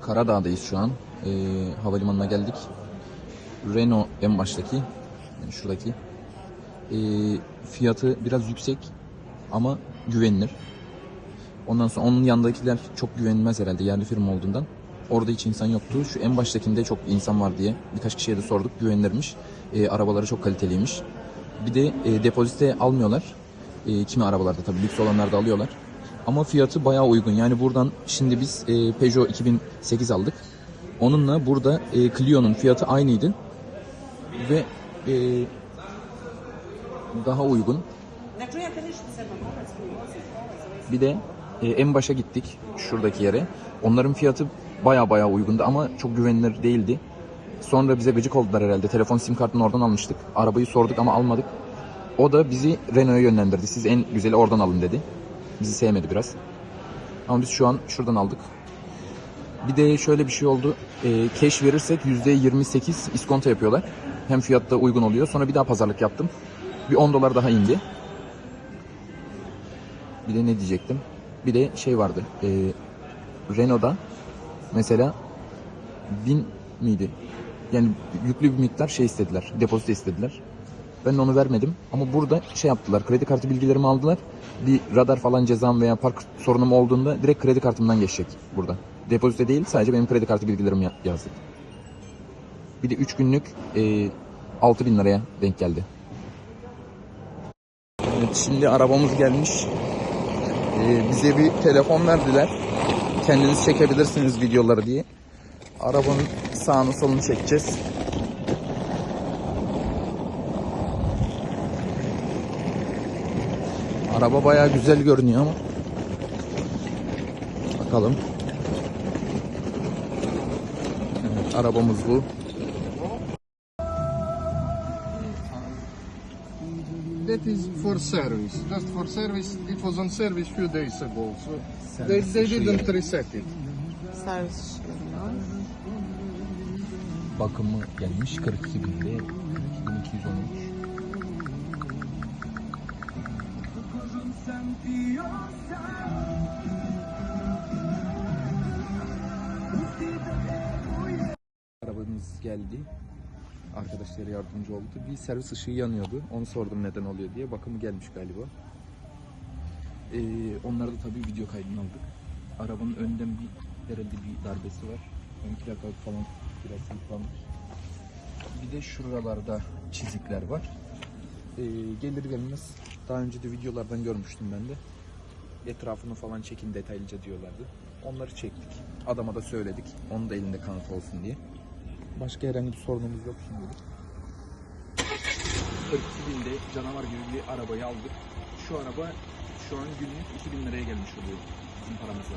Karadağ'dayız şu an. Ee, havalimanına geldik. Renault en baştaki. Yani şuradaki. Ee, fiyatı biraz yüksek ama güvenilir. Ondan sonra onun yanındakiler çok güvenilmez herhalde yerli firma olduğundan. Orada hiç insan yoktu. Şu en baştakinde çok insan var diye birkaç kişiye de sorduk. Güvenilirmiş. Ee, arabaları çok kaliteliymiş. Bir de e, depozite almıyorlar. E, kimi arabalarda tabii lüks olanlarda alıyorlar. Ama fiyatı bayağı uygun. Yani buradan şimdi biz e, Peugeot 2008 aldık. Onunla burada e, Clio'nun fiyatı aynıydı. Ve e, daha uygun. Bir de e, en başa gittik şuradaki yere. Onların fiyatı baya baya uygundu ama çok güvenilir değildi. Sonra bize gıcık oldular herhalde. Telefon sim kartını oradan almıştık. Arabayı sorduk ama almadık. O da bizi Renault'a yönlendirdi. Siz en güzeli oradan alın dedi. Bizi sevmedi biraz. Ama biz şu an şuradan aldık. Bir de şöyle bir şey oldu. E, cash verirsek %28 iskonto yapıyorlar. Hem fiyatta uygun oluyor. Sonra bir daha pazarlık yaptım. Bir 10 dolar daha indi. Bir de ne diyecektim? Bir de şey vardı. E, Renault'da mesela 1000 miydi? Yani yüklü bir miktar şey istediler. Depozito istediler. Ben onu vermedim. Ama burada şey yaptılar. Kredi kartı bilgilerimi aldılar. Bir radar falan cezam veya park sorunum olduğunda direkt kredi kartımdan geçecek burada. Depozito değil sadece benim kredi kartı bilgilerimi ya- yazdık. Bir de 3 günlük e, 6000 liraya denk geldi. Evet şimdi arabamız gelmiş. E, bize bir telefon verdiler. Kendiniz çekebilirsiniz videoları diye. Arabanın sağını solunu çekeceğiz. Araba bayağı güzel görünüyor ama. Bakalım. Evet, arabamız bu. That is for service, just for service. It was on service few days ago, so they, they didn't reset it. Servis işleniyor. Bakımı gelmiş 42 binde 2213. Arabamız geldi. Arkadaşları yardımcı oldu. Bir servis ışığı yanıyordu. Onu sordum neden oluyor diye. Bakımı gelmiş galiba. Ee, onları da tabii video kaydını aldık. Arabanın önden bir herhalde bir darbesi var. Ön plaka falan biraz yıpranmış. Bir de şuralarda çizikler var. Ee, gelir gelmez daha önce de videolardan görmüştüm ben de. Etrafını falan çekin detaylıca diyorlardı. Onları çektik. Adama da söyledik. Onun da elinde kanıt olsun diye. Başka herhangi bir sorunumuz yok şimdilik. 42 binde canavar gibi bir arabayı aldık. Şu araba şu an günlük 2000 liraya gelmiş oluyor bizim paramızla.